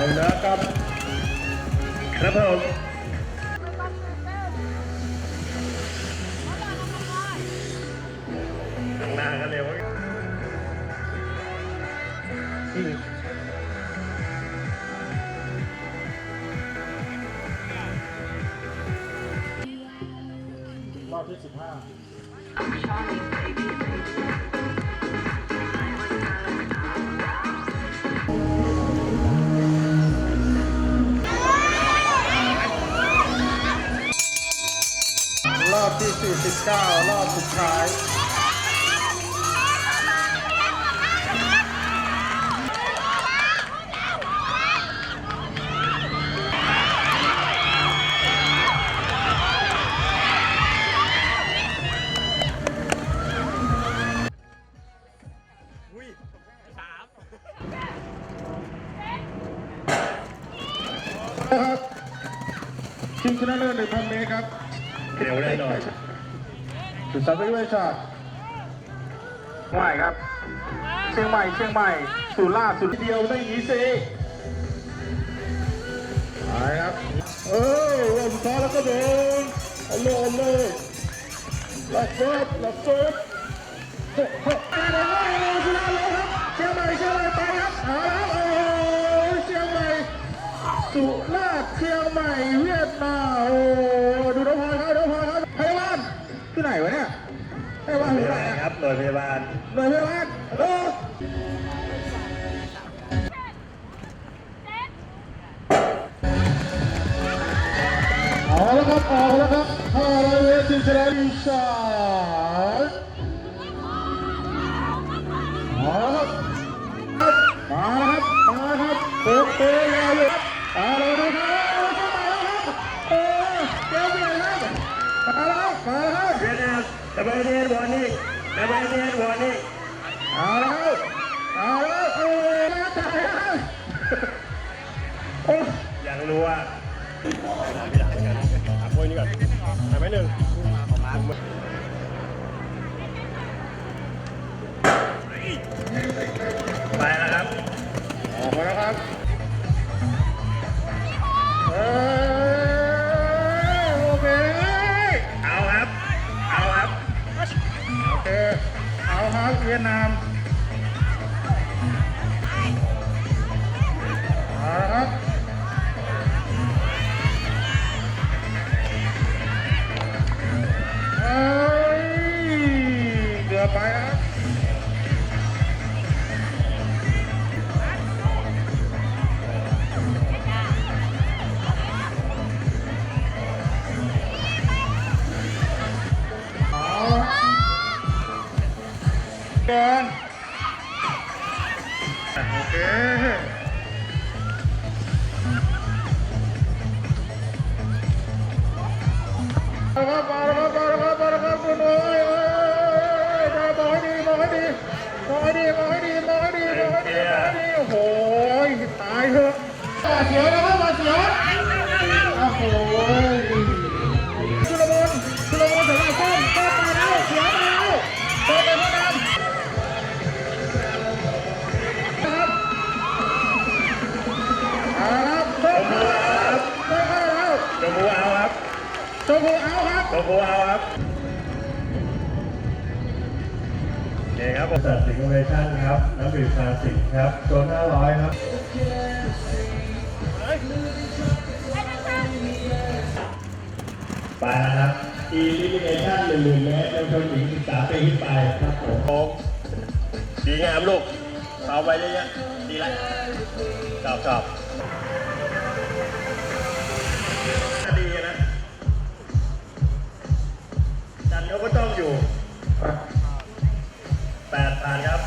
ออกไปแล้วครับครับผมหน้ากันเร็วอืมรอบที่สิบห้า 19 รอบสุดท้ายนะครับชิงชนะเลิศในพันเมตรครับ เร็วได้หน่อย สุดสัปดาห์วิชาไหวครับ เชียงใหม่เชียงใหม่สุราษฎร์สุดเดียวได้ยีซีไปครับเออลมซ้ายแล้วก็โดนเอาเลยเอาเลยหลับเฟิร์สหลับเฟิร์สเฮ้ยเฮ้ยไปเลยชนะเลยครับเชียงใหม่เชียงใหม่ไปครับเอาแล้วโอ้เชียงใหม่สุราษฎร์เชียงใหม่เวียดนามโอ้ดูน้องพลอยครับ ที่ไหนวะเนี่ยพยาบาลที่ไหนอะครับหน่วยพยาบาลหน่วยพยาบาลโอ้เอาแล้วครับเอาแล้วครับห้าร้อยเมตรชิงชนะลิชาร์ดเอาามดับเบิดเดียนวอร์นิ่งดับเบิดเดียนวอร์นิ่งเอาแล้วเอาแล้วโอ้ยมาตายแล้วโอ้อย่างรัวถามมวยนี่ก่อนหายไปหนึ่ง เกินโอเคเอาละครับเอาละครับเอาละครับเอาละครับคุณโอ้ยโอ้ยโอ้ยมองให้ดีมองให้ดีมองให้ดีมองให้ดีมองให้ดีมองให้ดีมองให้ดีโอ้โหตายเถอะมาเสีย ชมพูเอาครับชมพูเอาครับโอเคครับผมจัดสิงห์เวชั่นครับน้ำดื่มซาสิงห์ครับโซน500 ครับไปนะครับอีลิมิเนชั่นหนึ่งเมตรเยาวชนหญิง13ปีขึ้นไปครับผมโค้งดีงามลูกเอาไปเยอะๆดีแล้วชอบชอบ เขาก็ต้องอยู่แปดผ่านครับ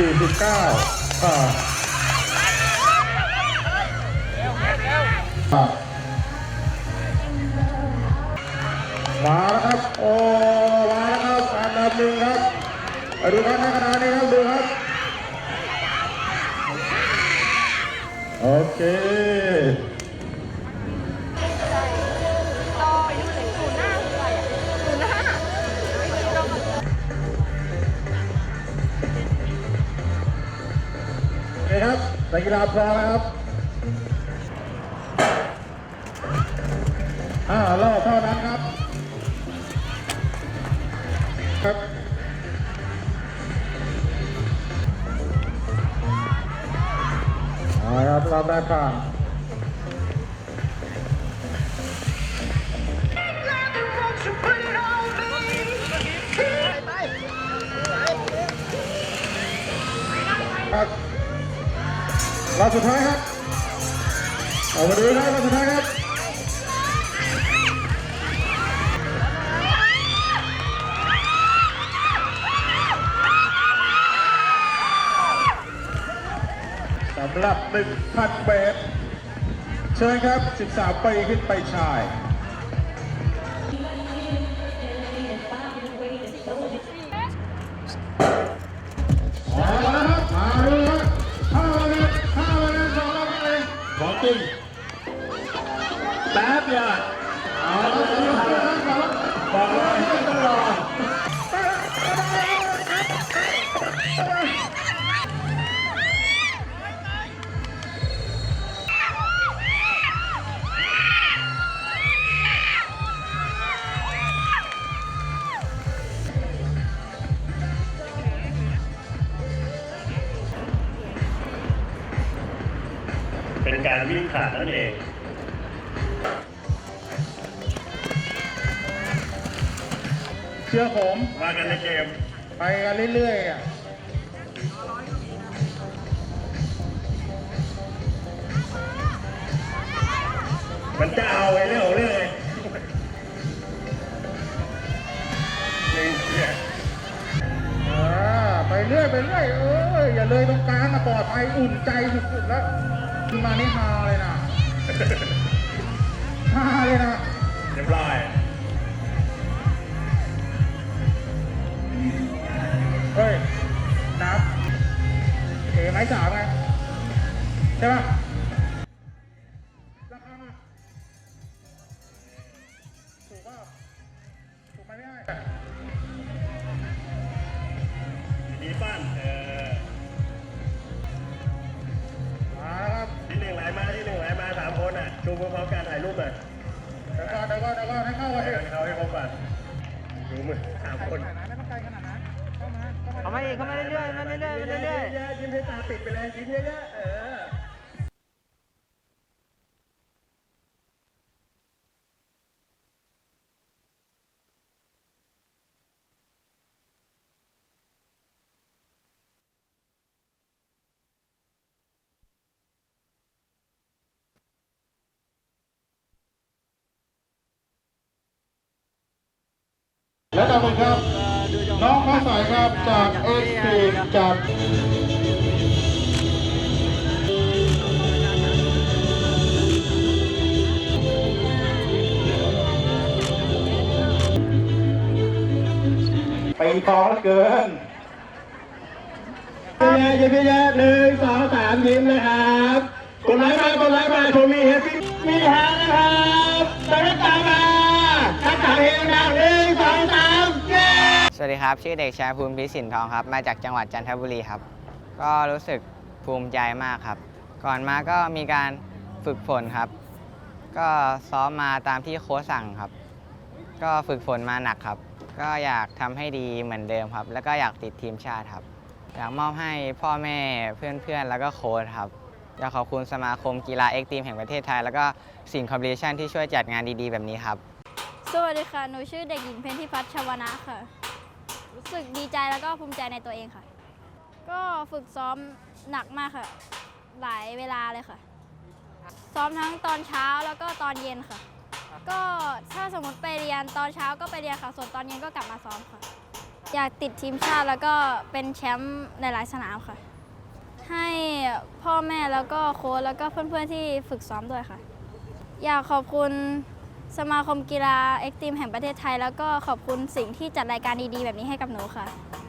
49อ่าอ่า มาแล้วครับโอ้มาแล้วครับอันดับหนึ่งครับดูครับในขณะนี้ครับดูครับโอเคต่อยู่ถึงศูนย์หน้าเท่าตูน่าโอเคครับนักกีฬาพร้อมนะครับ ครับรอบแรกผ่านครับรอบสุดท้ายครับเอามาดูครับรอบสุดท้ายครับ สำหรับ1,000เมตรเชิญครับ 13 ปีขึ้นไปชาย การวิ่งขาดนั่นเองเชื่อผมมากันในเกม ไปกันเรื่อยๆอะมันจะเอาไอ้เรื่องของเรื่องไงหนึ่งเนี่ยอ่าไปเรื่อยไปเรื่อยเอออย่าเลยตรงกลางอะปลอดภัยอุ่นใจสุดๆแล้ว มานี่ฮาเลยนะฮาเลยนะเรียบร้อยเฮ้ยนับเอไม้สามไงใช่ป่ะ อนให้เข้าเอากันให้สิเขาให้ครบก่อนชูมือสามคนเอามาอีกเข้ามาเรื่อยๆมาเรื่อยๆมาเรื่อยๆยิ้มให้ตาปิดไปเลยยิ้มเยอะๆเออ และต่อไปครับ น้องฟ้าใสครับจากเอ็กซ์จากไปทอเหลือเกินยิ้มเยอะๆหนึ่งสองสามยิ้มนะครับกดไลค์มากดไลค์มาชมมีเฮฟฟี่มีฮานะครับตามตามมาทักทายเฮงดังห วัสดีครับ ชื่อเด็กชายภูมิพิสินทองครับ มาจากจังหวัดจันทบุรีครับ ก็รู้สึกภูมิใจมากครับ ก่อนมาก็มีการฝึกฝนครับ ก็ซ้อมมาตามที่โค้ชสั่งครับ ก็ฝึกฝนมาหนักครับ ก็อยากทำให้ดีเหมือนเดิมครับ แล้วก็อยากติดทีมชาติครับ อยากมอบให้พ่อแม่เพื่อนๆ แล้วก็โค้ชครับ อยากขอบคุณสมาคมกีฬาเอ็กซ์ตีมแห่งประเทศไทย แล้วก็สิ่งคอมบิเนชันที่ช่วยจัดงานดีๆ แบบนี้ครับ สวัสดีค่ะ หนูชื่อเด็กหญิงเพนทิพัฒน์ชวนะค่ะ รู้สึกดีใจแล้วก็ภูมิใจในตัวเองค่ะ ก็ฝึกซ้อมหนักมากค่ะ หลายเวลาเลยค่ะ ซ้อมทั้งตอนเช้าแล้วก็ตอนเย็นค่ะ ก็ถ้าสมมติไปเรียนตอนเช้าก็ไปเรียนค่ะ ส่วนตอนเย็นก็กลับมาซ้อมค่ะ อยากติดทีมชาติแล้วก็เป็นแชมป์หลายๆสนามค่ะ ให้พ่อแม่แล้วก็โค้ชแล้วก็เพื่อนๆที่ฝึกซ้อมด้วยค่ะ อยากขอบคุณ สมาคมกีฬาเอ็กซ์ตรีมแห่งประเทศไทย แล้วก็ขอบคุณสิ่งที่จัดรายการดีๆ แบบนี้ให้กับหนูค่ะ